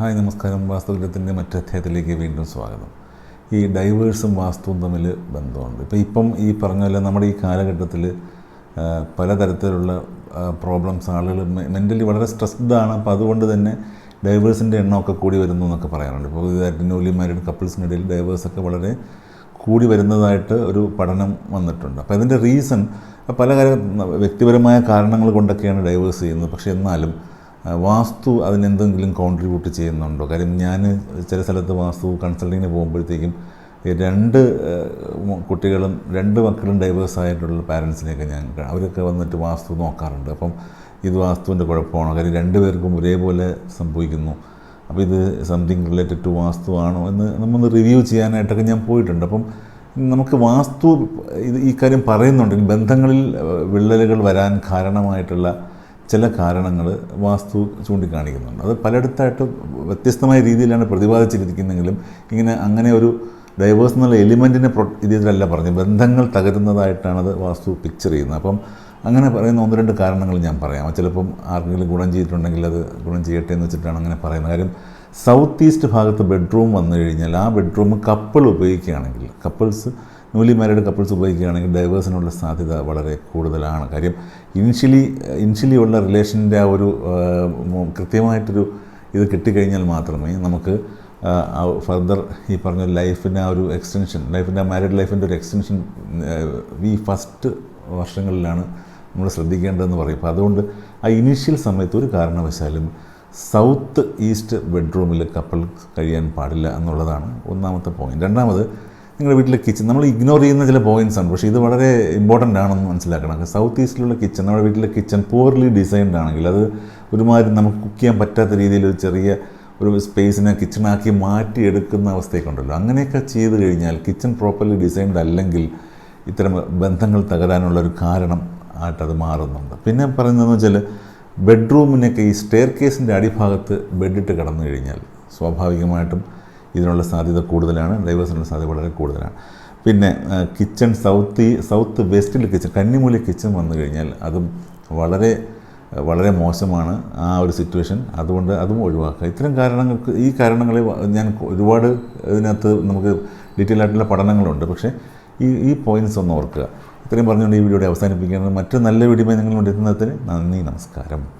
Hi നമസ്കാരം. വാസ്തുവിദ്യത്തിന്റെ മറ്റധ്യായത്തിലേക്ക് വീണ്ടും സ്വാഗതം. ഈ ഡൈവേഴ്സും വാസ്തുവും തമ്മിൽ ബന്ധമുണ്ട്. ഇപ്പോൾ ഇപ്പം ഈ പറഞ്ഞ പോലെ നമ്മുടെ ഈ കാലഘട്ടത്തിൽ പലതരത്തിലുള്ള പ്രോബ്ലംസ് ആളുകൾ മെന്റലി വളരെ സ്ട്രെസ്ഡാണ് അപ്പോൾ അതുകൊണ്ട് തന്നെ ഡൈവേഴ്സിന്റെ എണ്ണമൊക്കെ കൂടി വരുന്നു എന്നൊക്കെ പറയാറുണ്ട്. ഇപ്പോൾ ഇതായിട്ട് ന്യൂലി മാരീഡ് കപ്പിൾസിനിടയിൽ ഡൈവേഴ്സൊക്കെ വളരെ കൂടി വരുന്നതായിട്ട് ഒരു പഠനം വന്നിട്ടുണ്ട്. അപ്പോൾ അതിന്റെ റീസൺ പല കാര്യം വ്യക്തിപരമായ കാരണങ്ങൾ കൊണ്ടൊക്കെയാണ് ഡൈവേഴ്സ് ചെയ്യുന്നത്. പക്ഷേ എന്നാലും വാസ്തു അതിനെന്തെങ്കിലും കോൺട്രിബ്യൂട്ട് ചെയ്യുന്നുണ്ടോ? കാര്യം ഞാൻ ചില സ്ഥലത്ത് വാസ്തു കൺസൾട്ടിങ്ങിന് പോകുമ്പോഴത്തേക്കും രണ്ട് കുട്ടികളും രണ്ട് മക്കളും ഡൈവേഴ്സ് ആയിട്ടുള്ള പാരൻസിനെയൊക്കെ ഞാൻ അവരൊക്കെ വന്നിട്ട് വാസ്തു നോക്കാറുണ്ട്. അപ്പം ഇത് വാസ്തുവിന്റെ കുഴപ്പമാണോ? കാര്യം രണ്ടുപേർക്കും ഒരേപോലെ സംഭവിക്കുന്നു. അപ്പോൾ ഇത് സംതിങ് റിലേറ്റഡ് ടു വാസ്തു ആണോ എന്ന് നമ്മൊന്ന് റിവ്യൂ ചെയ്യാനായിട്ടൊക്കെ ഞാൻ പോയിട്ടുണ്ട്. അപ്പം നമുക്ക് വാസ്തു ഇത് ഈ കാര്യം പറയുന്നുണ്ടെങ്കിൽ ബന്ധങ്ങളിൽ വിള്ളലുകൾ വരാൻ കാരണമായിട്ടുള്ള ചില കാരണങ്ങൾ വാസ്തു ചൂണ്ടിക്കാണിക്കുന്നുണ്ട്. അത് പലയിടത്തായിട്ട് വ്യത്യസ്തമായ രീതിയിലാണ് പ്രതിപാദിച്ചിരിക്കുന്നെങ്കിലും ഇങ്ങനെ അങ്ങനെ ഒരു ഡൈവേഴ്സ് എന്നുള്ള എലിമെന്റിനെ പ്രൊ ഇതിലല്ല പറഞ്ഞു ബന്ധങ്ങൾ തകരുന്നതായിട്ടാണ് അത് വാസ്തു പിക്ചർ ചെയ്യുന്നത്. അപ്പം അങ്ങനെ പറയുന്ന ഒന്ന് രണ്ട് കാരണങ്ങൾ ഞാൻ പറയാം. ചിലപ്പം ആർക്കെങ്കിലും ഗുണം ചെയ്തിട്ടുണ്ടെങ്കിൽ അത് ഗുണം ചെയ്യട്ടെ എന്ന് വെച്ചിട്ടാണ് അങ്ങനെ പറയുന്നത്. കാര്യം സൗത്ത് ഈസ്റ്റ് ഭാഗത്ത് ബെഡ്റൂം വന്നു കഴിഞ്ഞാൽ ആ ബെഡ്റൂം കപ്പിൾ ഉപയോഗിക്കുകയാണെങ്കിൽ കപ്പിൾസ് ന്യൂലി മാരീഡ് കപ്പിൾസ് ഉപയോഗിക്കുകയാണെങ്കിൽ ഡൈവേഴ്സിനുള്ള സാധ്യത വളരെ കൂടുതലാണ്. കാര്യം ഇനിഷ്യലി ഇനിഷ്യലി ഉള്ള റിലേഷന്റെ ആ ഒരു കൃത്യമായിട്ടൊരു ഇത് കിട്ടിക്കഴിഞ്ഞാൽ മാത്രമേ നമുക്ക് ഫർദർ ഈ പറഞ്ഞ ലൈഫിന്റെ ആ ഒരു എക്സ്റ്റൻഷൻ ലൈഫിന്റെ മാരീഡ് ലൈഫിന്റെ ഒരു എക്സ്റ്റൻഷൻ ഈ ഫസ്റ്റ് വർഷങ്ങളിലാണ് നമ്മൾ ശ്രദ്ധിക്കേണ്ടതെന്ന് പറയും. അപ്പോൾ അതുകൊണ്ട് ആ ഇനീഷ്യൽ സമയത്ത് ഒരു കാരണവശാലും സൗത്ത് ഈസ്റ്റ് ബെഡ്റൂമിൽ കപ്പിൾ കഴിയാൻ പാടില്ല എന്നുള്ളതാണ് ഒന്നാമത്തെ പോയിന്റ് രണ്ടാമത് നിങ്ങളുടെ വീട്ടിലെ കിച്ചൺ നമ്മൾ ഇഗ്നോർ ചെയ്യുന്ന ചില പോയിന്റ്സ് ആണ്. പക്ഷേ ഇത് വളരെ ഇമ്പോർട്ടന്റ് ആണെന്ന് മനസ്സിലാക്കണം. സൗത്ത് ഈസ്റ്റിലുള്ള കിച്ചൺ നമ്മുടെ വീട്ടിലെ കിച്ചൺ പൂർലി ഡിസൈൻഡ് ആണെങ്കിൽ അത് ഒരുമാതിരി നമുക്ക് കുക്ക് ചെയ്യാൻ പറ്റാത്ത രീതിയിൽ ഒരു ചെറിയ ഒരു സ്പേസിനെ കിച്ചണാക്കി മാറ്റിയെടുക്കുന്ന അവസ്ഥയൊക്കെ ഉണ്ടല്ലോ. അങ്ങനെയൊക്കെ ചെയ്ത് കഴിഞ്ഞാൽ കിച്ചൺ പ്രോപ്പർലി ഡിസൈൻഡ് അല്ലെങ്കിൽ ഇത്തരം ബന്ധങ്ങൾ തകരാനുള്ള ഒരു കാരണം ആയിട്ട് അത് മാറുന്നുണ്ട്. പിന്നെ പറയുന്നതെന്ന് വെച്ചാൽ ബെഡ്റൂമിനൊക്കെ ഈ സ്റ്റെയർ കേസിന്റെ അടിഭാഗത്ത് ബെഡിട്ട് കടന്നു കഴിഞ്ഞാൽ സ്വാഭാവികമായിട്ടും ഇതിനുള്ള സാധ്യത കൂടുതലാണ് ഡൈവേഴ്സിനുള്ള സാധ്യത വളരെ കൂടുതലാണ്. പിന്നെ കിച്ചൺ സൗത്ത് സൗത്ത് വെസ്റ്റിൽ കിച്ചൺ കന്നിമൂല കിച്ചൺ വന്നു കഴിഞ്ഞാൽ അതും വളരെ വളരെ മോശമാണ് ആ ഒരു സിറ്റുവേഷൻ. അതുകൊണ്ട് അതും ഒഴിവാക്കുക. ഇത്തരം കാരണങ്ങൾക്ക് ഈ കാരണങ്ങളെ ഞാൻ ഒരുപാട് ഇതിനകത്ത് നമുക്ക് ഡീറ്റെയിൽ ആയിട്ടുള്ള പഠനങ്ങളുണ്ട്. പക്ഷേ ഈ ഈ പോയിന്റ്സ് ഒന്ന് ഓർക്കുക. ഇത്രയും പറഞ്ഞുകൊണ്ട് ഈ വീഡിയോയുടെ അവസാനിപ്പിക്കുകയാണ്. മറ്റു നല്ല വീഡിയോ നിങ്ങളുണ്ടെത്തുന്നതിന് നന്ദി നമസ്കാരം.